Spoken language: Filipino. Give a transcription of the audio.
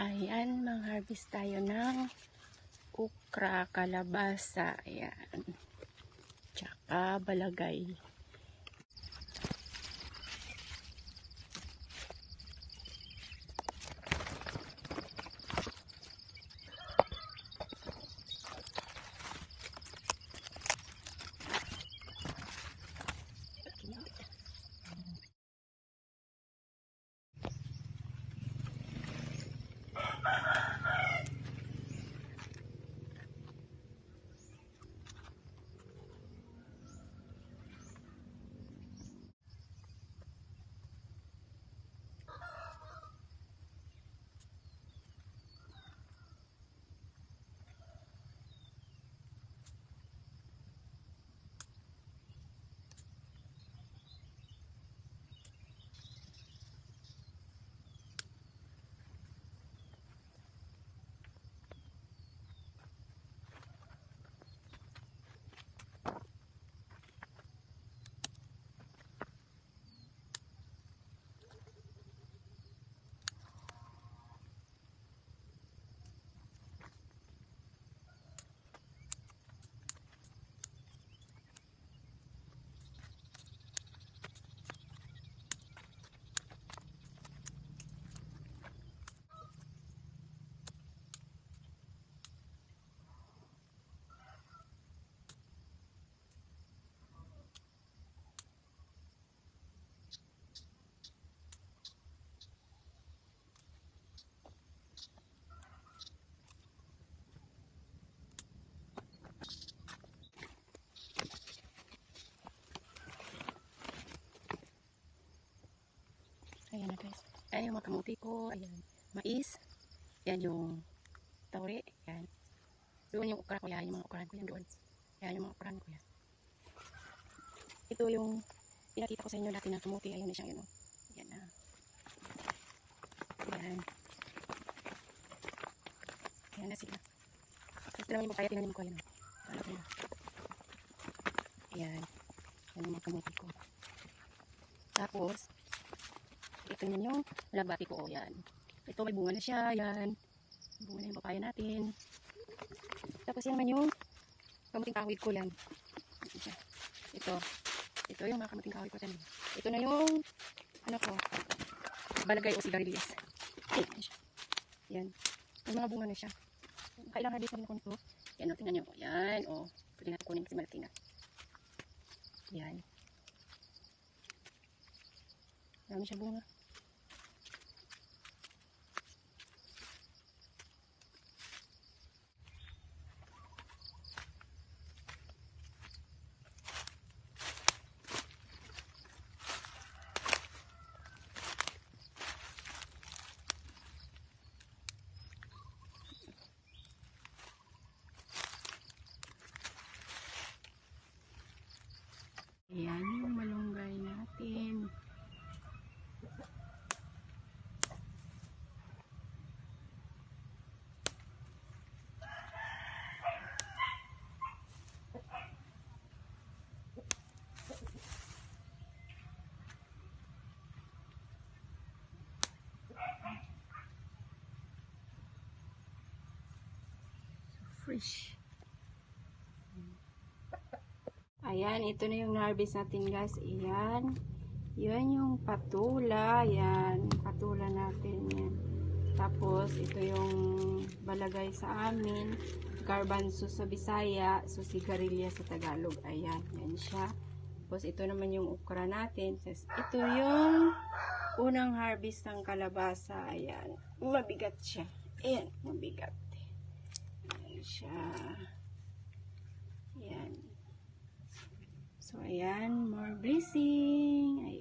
Ayan, mang-harvest tayo ng ukra, kalabasa, ayan. Tsaka balagay. Ayan na guys. Ayan yung mga ko. Ayan. Mais. Ayan yung tauri. Ayan. Doon yung ukra ko. Ayan yung mga ukran ko. Yan doon. Ayan yung mga ukran ko. Yan. Ito yung pinakita ko sa inyo dati na kamuti. Ayan na siya. Ayan, oh. Ayan na. Ayan. Ayan na sila. Tapos naman yung kaya tinanim ko. Ayan. oh. Ano ko na. Ayan. Ayan yung mga ko. Tapos, ito yun yung labati ko. Yan. Ito may bunga na siya. Yan. Bunga na yung papaya natin. Tapos yan naman yung kamuting kahoy ko yan. Ito. Ito. Yung mga kamuting kahoy ko yan. Ito na yung ano ko. Balagay o sigarilyas. Yan. May mga bunga na siya. Kailangan harvest namin ako nito. Yan o, tingnan nyo. Yan o. Pwede natin kunin kasi malaki na. Yan. Marami siya bunga. Ayan yung malunggay natin. Fresh. Ayan, ito na yung harvest natin guys. Ayan. Yan yung patula. Ayan, patula natin yan. Tapos, ito yung balagay sa amin. Garbanzo sa Bisaya. So, sigarilya sa Tagalog. Ayan, yan siya. Tapos, ito naman yung ukra natin. Tapos, ito yung unang harvest ng kalabasa. Ayan. Mabigat siya. Ayan, mabigat. Ayan siya. Ayan. So, ayan, more blessing. Ayan.